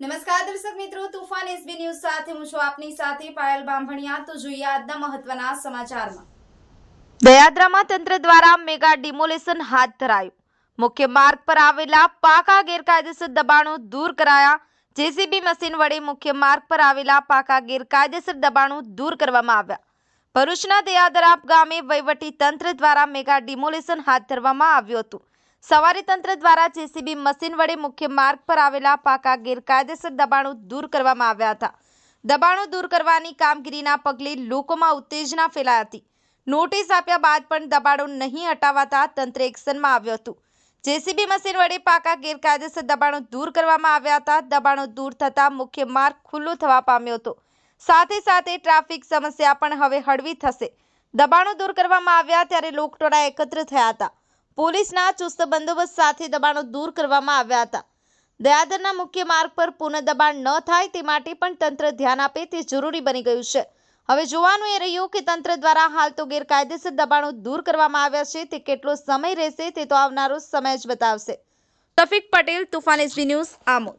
નમસ્કાર દર્શક મિત્રો, તુફાન એસબી ન્યૂઝ સાથે હું છું આપની સાથે પાયલ બાંભણિયા. તો જોઈએ આજના મહત્વના સમાચારમાં. દયાદ્રામાં તંત્ર દ્વારા મેગા ડિમોલેશન હાથ ધરાયું. મુખ્ય માર્ગ પર આવેલા પાકા ગેરકાયદેસર દબાણો દૂર કરાયા. જેસીબી મશીન વડે મુખ્ય માર્ગ પર આવેલા પાકા ગેરકાયદેસર દબાણો દૂર કરવામાં આવ્યા. ભરૂચના દયાદરા ગામે વહીવટી તંત્ર દ્વારા મેગા ડિમોલેશન હાથ ધરવામાં આવ્યું હતું. સવારે તંત્ર દ્વારા જેસીબી મશીન વડે મુખ્ય માર્ગ પર આવેલા પાકા ગેરકાયદેસર દબાણો દૂર કરવામાં આવ્યા હતા. દબાણો દૂર કરવાની કામગીરીના પગલે લોકોમાં ઉત્તેજના ફેલાઈ હતી. નોટિસ આપ્યા બાદ પણ દબાણો નહીં હટાવાતા તંત્ર એક્શનમાં આવ્યું હતું. જેસીબી મશીન વડે પાકા ગેરકાયદેસર દબાણો દૂર કરવામાં આવ્યા હતા. દબાણો દૂર થતાં મુખ્ય માર્ગ ખુલ્લો થવા પામ્યો હતો. સાથે સાથે ટ્રાફિક સમસ્યા પણ હવે હળવી થશે. દબાણો દૂર કરવામાં આવ્યા ત્યારે લોકટોળા એકત્ર થયા હતા. પોલીસના ચુસ્ત બંદોબસ્ત સાથે દબાણો દૂર કરવામાં આવ્યા હતા. દયાદરના મુખ્ય માર્ગ પર પુનઃ દબાણ ન થાય તે માટે પણ તંત્ર ધ્યાન આપે તે જરૂરી બની ગયું છે. હવે જોવાનું એ રહ્યું કે તંત્ર દ્વારા હાલ તો ગેરકાયદેસર દબાણો દૂર કરવામાં આવ્યા છે, તે કેટલો સમય રહેશે તે તો આવનારો સમય જ બતાવશે. Taufiq Patel, Tufan SB news Amod.